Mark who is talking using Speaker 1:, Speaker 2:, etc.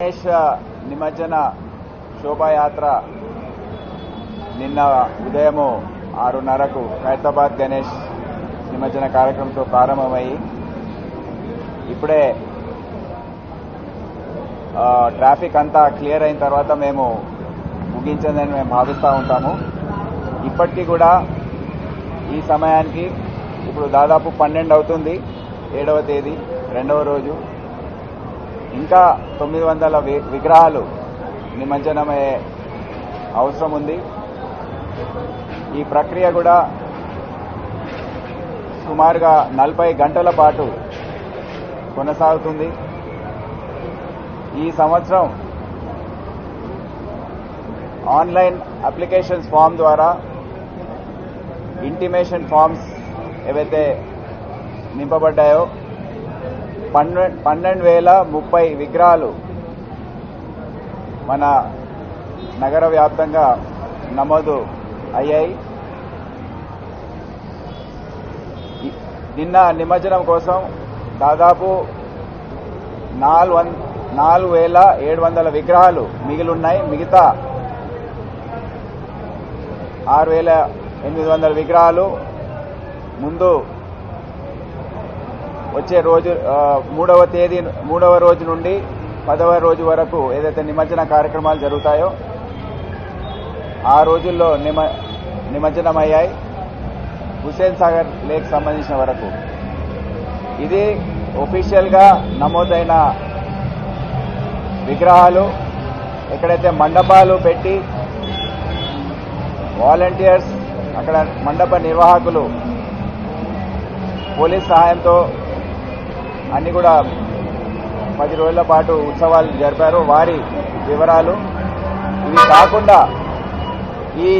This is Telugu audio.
Speaker 1: గణేష్ నిమజ్జన శోభాయాత్ర నిన్న ఉదయము ఆరున్నరకు ఖైరతాబాద్ గణేష్ నిమజ్జన కార్యక్రమంతో ప్రారంభమయ్యి ఇప్పుడే ట్రాఫిక్ అంతా క్లియర్ అయిన తర్వాత మేము ముగించిందని మేము భావిస్తూ ఉంటాము. ఇప్పటికీ కూడా ఈ సమయానికి ఇప్పుడు దాదాపు పన్నెండు అవుతుంది ఏడవ తేదీ రెండవ రోజు. ఇంకా తొమ్మిది వందల వి- విగ్రహాలు నిమజ్జనమయ్యే అవసరం ఉంది. ఈ ప్రక్రియ కూడా సుమారుగా నలభై గంటల పాటు కొనసాగుతుంది. ఈ సంవత్సరం ఆన్లైన్ అప్లికేషన్స్ ఫామ్ ద్వారా ఇంటిమేషన్ ఫామ్స్ ఏవైతే నింపబడ్డాయో పన్నెండు పన్నెండు వేల ముప్పై విగ్రహాలు మన నగర వ్యాప్తంగా నమోదు అయ్యాయి. నిన్న నిమజ్జనం కోసం దాదాపు నాలుగు వం నాలుగు వేల ఏడు వందల విగ్రహాలు మిగిలిన్నాయి. మిగతా ఆరు వేల ఎనిమిది వందల విగ్రహాలు ముందు వచ్చే రోజు మూడవ తేదీ మూడవ రోజు నుండి పదవ రోజు వరకు ఏదైతే నిమజ్జన కార్యక్రమాలు జరుగుతాయో ఆ రోజుల్లో నిమ నిమజ్జనం అయ్యాయి హుసేన్ సాగర్ లేక్ సంబంధించిన వరకు. ఇది ఒఫీషియల్గా నమోదైన విగ్రహాలు ఎక్కడైతే మండపాలు పెట్టి వాలంటీర్స్ అక్కడ మండప నిర్వాహకులు పోలీస్ సహాయంతో అన్ని కూడా పది రోజుల పాటు ఉత్సవాలు జరిపారు. వారి వివరాలు ఇవి కాకుండా ఈ